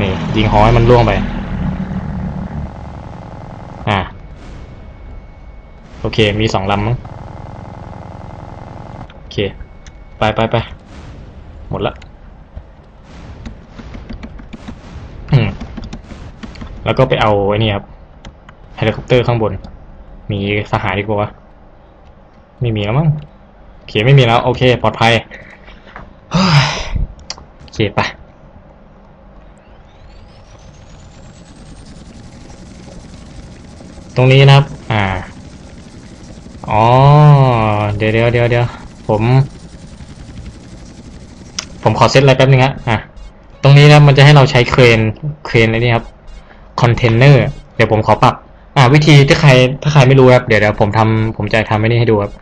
นี่ ยิงหอให้มันล่วงไป อ่า โอเค มีสองลำมั้ง โอเค ไปไปไป หมดละอืมแล้วก็ไปเอาไอ้นี่ครับเฮลิคอปเตอร์ข้างบน มีสหายดีกว่าวะไม่มีแล้วมั้งโอเคไม่มีแล้ว โอเค ปลอดภัยเฮ้ยโอเคไป ตรงนี้นะครับ อ่า อ๋อ เดี๋ยวเดี๋ยวเดี๋ยวเดี๋ยวผม ผมขอเซตอะไรแป๊บนึงฮะอะ ตรงนี้นะมันจะให้เราใช้เครน เครนอะไรนี่ครับ คอนเทนเนอร์ เดี๋ยวผมขอปรับ อ่า วิธีถ้าใคร ถ้าใครไม่รู้ครับ เดี๋ยวเดี๋ยวผมทำผมจะทำไอ้นี่ให้ดูครับ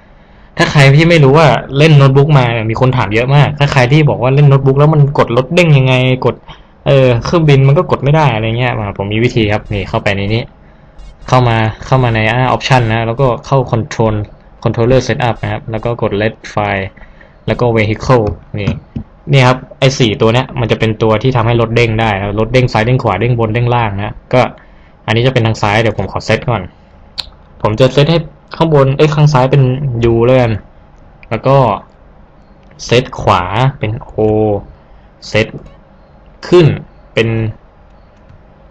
ถ้าใครที่ไม่รู้ว่าเล่นโน้ตบุ๊กมา มีคนถามเยอะมาก ถ้าใครที่บอกว่าเล่นโน้ตบุ๊กแล้วมันกดรถเด้งยังไง กด เออ เครื่องบินมันก็กดไม่ได้อะไรเงี้ยมาผมมีวิธีครับ นี่เข้าไปในนี้ เข้ามาเข้ามาในอ่าออปชันนะ แล้วก็เข้า control controller setup นะครับ แล้วก็กด let file แล้วก็ vehicle นี่นี่ครับไอ้สี่ตัวเนี้ยมันจะเป็นตัวที่ทำให้รถเด้งได้รถเด้งซ้ายเด้งขวาเด้งบนเด้งล่างนะก็อันนี้จะเป็นทางซ้ายเดี๋ยวผมขอเซตก่อน ผมจะเซตให้ข้างบนเอ้ยข้างซ้ายเป็น U เลยกันแล้วก็เซตขวาเป็น O เซตขึ้นเป็น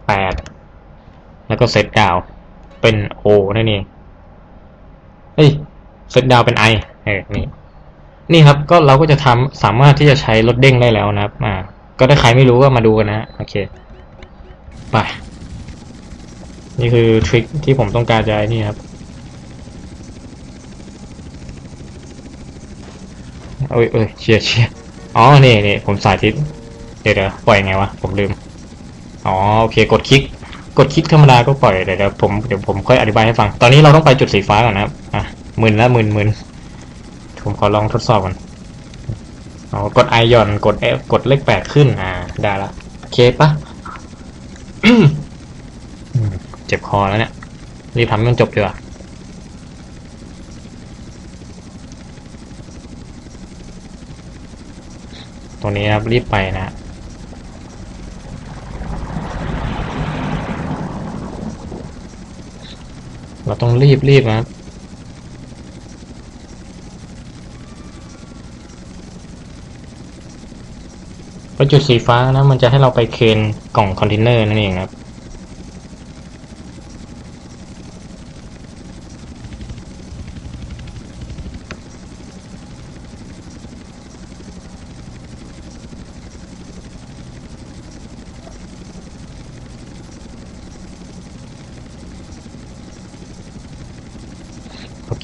แปดแล้วก็เซตดาว เป็น O นั่นเองเฮ้ยเซตดาวเป็น I เออนี่นี่ครับก็เราก็จะทำสามารถที่จะใช้รถเด้งได้แล้วนะครับ อ่า ก็ถ้าใครไม่รู้ก็มาดูกันนะโอเคไปนี่คือทริคที่ผมต้องการจะนี่ครับเอ้ยเอ้ยเชียร์เชียร์อ๋อนี่นี่ผมสาธิต เดี๋ยวเดี๋ยวปล่อยไงวะ ผมลืม อ๋อ โอเค กดคลิก กดคลิกธรรมดาก็ปล่อยเดี๋ยวเดี๋ยวผมเดี๋ยวผมค่อยอธิบายให้ฟัง ตอนนี้เราต้องไปจุดสีฟ้าก่อนนะครับ อะมึนแล้วมึนมึนผมขอลองทดสอบก่อนอ๋อกดไอหย่อนกด F กดเลขแปดขึ้น อ่า ได้ละโอเคปะเจ็บคอแล้วเนี่ย รีบทำให้มันจบดีกว่าตรงนี้ครับรีบไปนะ เราต้องรีบรีบนะครับพอจุดสีฟ้านะมันจะให้เราไปเคนกล่องคอนเทนเนอร์นั่นเองครับ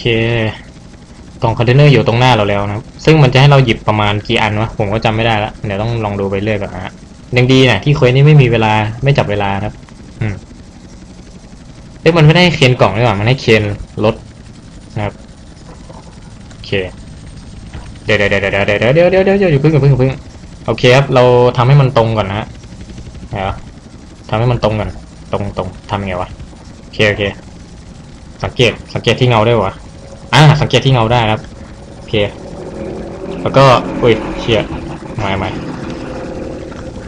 เค กล่องคอนเทนเนอร์อยู่ตรงหน้าเราแล้วนะครับ ซึ่งมันจะให้เราหยิบประมาณกี่อันวะ ผมก็จำไม่ได้ละ เดี๋ยวต้องลองดูไปเรื่อยก่อนนะฮะยังดีนะที่เควสนี้ไม่มีเวลาไม่จับเวลาครับ อืมเอ้ยมันไม่ได้เคนกล่องนี่หว่ามันให้เคนรถนะครับโอเค เดี๋ยวเดี๋ยวเดี๋ยวเดี๋ยวเดี๋ยวเดี๋ยวเดี๋ยวเดี๋ยวอย่าเพิ่งอย่พิ่งอย่พิ่งโอเคครับ เราทำให้มันตรงก่อนนะฮะเดี๋ยวทำให้มันตรงก่อน ตรงตรงทำยังไงวะโอเคโอเค สังเกตสังเกตที่เงาได้วะ อ่าสังเกตที่เงาได้ครับ โอเค แล้วก็อุ้ยเชียไม่ไม่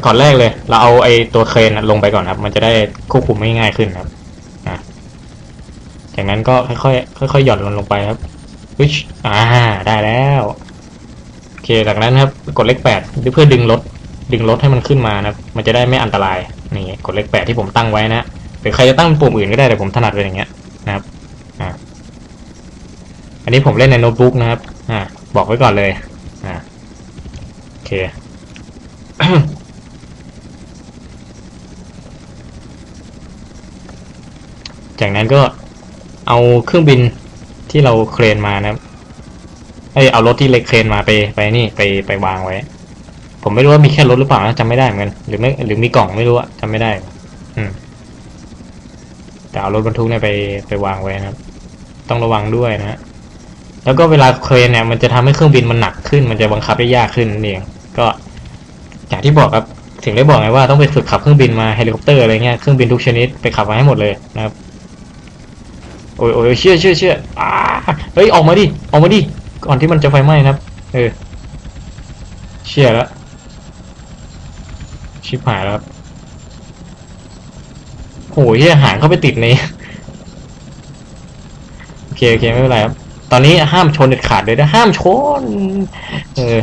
ก่อนแรกเลย เราเอาไอ้ตัวเครนลงไปก่อนครับ มันจะได้ควบคุมไม่ง่ายขึ้นครับอะจากนั้นก็ค่อยๆค่อยๆหย่อนมันลงไปครับวิชอ่า ได้แล้วโอเคจากนั้นครับ กดเลขแปดเพื่อดึงรถดึงรถให้มันขึ้นมานะครับ มันจะได้ไม่อันตรายนี่กดเลขแปดที่ผมตั้งไว้นะหรือใครจะตั้งปุ่มอื่นก็ได้แต่ผมถนัดเป็นอย่างเงี้ย อันนี้ผมเล่นในโน้ตบุ๊กนะครับ อ่า บอกไว้ก่อนเลย อ่า โอเค จากนั้นก็เอาเครื่องบินที่เราเครนมานะครับเอ้ยเอารถที่เล็กเครนมาไปไปนี่ไปไปวางไว้ ผมไม่รู้ว่ามีแค่รถหรือเปล่านะจำไม่ได้เหมือนกันหรือไม่หรือมีกล่องไม่รู้อะจำไม่ได้ อืมแต่เอารถบรรทุกเนี่ยไปไปวางไว้นะครับ ต้องระวังด้วยนะฮะ แล้วก็เวลาเครนเนี่ยมันจะทำให้เครื่องบินมันหนักขึ้น มันจะบังคับได้ยากขึ้นนั่นเองก็อย่างที่บอกครับถึงได้บอกไงว่าต้องไปฝึกขับเครื่องบินมาเฮลิคอปเตอร์อะไรเงี้ยเครื่องบินทุกชนิดไปขับมาให้หมดเลยนะครับโอ้ยโอ้ยเชื่อเชื่อเชื่ออ่าเฮ้ยออกมาดิออกมาดิก่อนที่มันจะไฟไหม้นะครับ เออเชื่อแล้วชิบหายแล้วโอ้ยที่หางเข้าไปติดในโอเคโอเคไม่เป็นไรครับ ตอนนี้ห้ามชนเด็ดขาดเลยนะห้ามชน เออ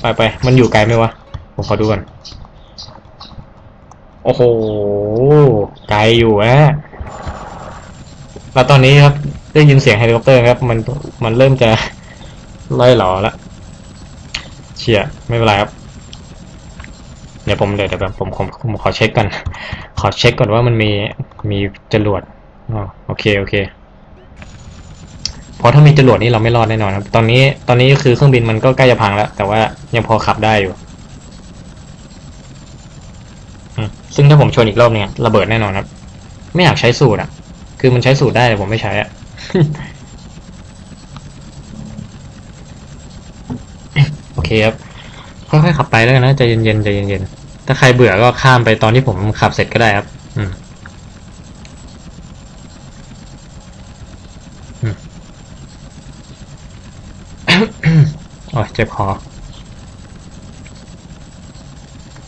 ไปไปมันอยู่ไกลไหมวะ ผมขอดูก่อน โอ้โห ไกลอยู่ฮะแล้วตอนนี้ครับ ได้ยินเสียงเฮลิคอปเตอร์ครับ มัน มันเริ่มจะล่อยหลอแล้วเชียไม่เป็นไรครับ เดี๋ยวผมเดี๋ยวเดี๋ยวผมผมผมขอเช็คก่อน ขอเช็คก่อนว่ามันมีมีจรวดอ๋อโอเค โอเค เพราะถ้ามีจรวดนี่เราไม่รอดแน่นอนครับ ตอนนี้ตอนนี้คือเครื่องบินมันก็ใกล้จะพังแล้ว แต่ว่ายังพอขับได้อยู่ ซึ่งถ้าผมชนอีกรอบเนี่ยระเบิดแน่นอนครับ ไม่อยากใช้สูตรอะ คือมันใช้สูตรได้แต่ผมไม่ใช้อะโอเคครับค่อยๆขับไปแล้วกันนะใจเย็นๆใจเย็นๆถ้าใครเบื่อก็ข้ามไปตอนที่ผมขับเสร็จก็ได้ครับ อืม อืม โอ้ยเจ็บคอ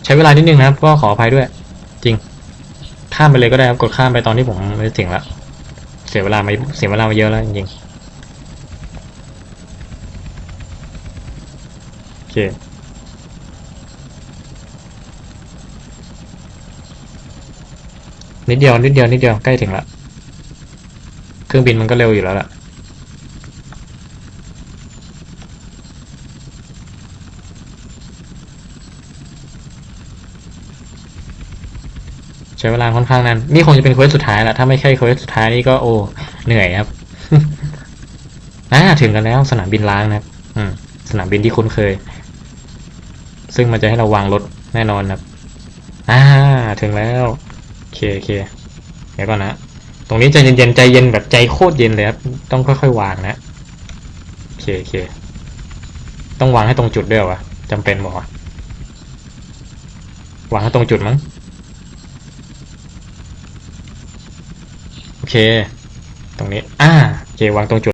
ใช้เวลานิดนึงนะครับ ก็ขออภัยด้วย จริง ข้ามไปเลยก็ได้ครับ กดข้ามไปตอนที่ผมไม่ถึงละเสียเวลามาเสียเวลามาเยอะแล้วจริงๆโอเคนิดเดียวนิดเดียวนิดเดียวใกล้ถึงละ เครื่องบินมันก็เร็วอยู่แล้วล่ะ ช้เวลาค่อนข้างนานนี่คงจะเป็นเควสสุดท้ายแล้วถ้าไม่ใช่เควสสุดท้ายนี่ก็โอ้เหนื่อยครับอ่าถึงกันแล้วสนามบินล้างนะครับ อืม สนามบินที่คุ้นเคย ซึ่งมันจะให้เราวางรถแน่นอนครับอ่าถึงแล้วโอเคโอเคเดี๋ยวก่อนนะตรงนี้ใจเย็นๆใจเย็นแบบใจโคตรเย็นเลยครับต้องค่อยๆวางนะโอเคโอเคต้องวางให้ตรงจุดด้วยวะจำเป็นบอกว่าวางให้ตรงจุดมั้ง โอเค ตรงนี้ อ่าโอเควางตรงจุด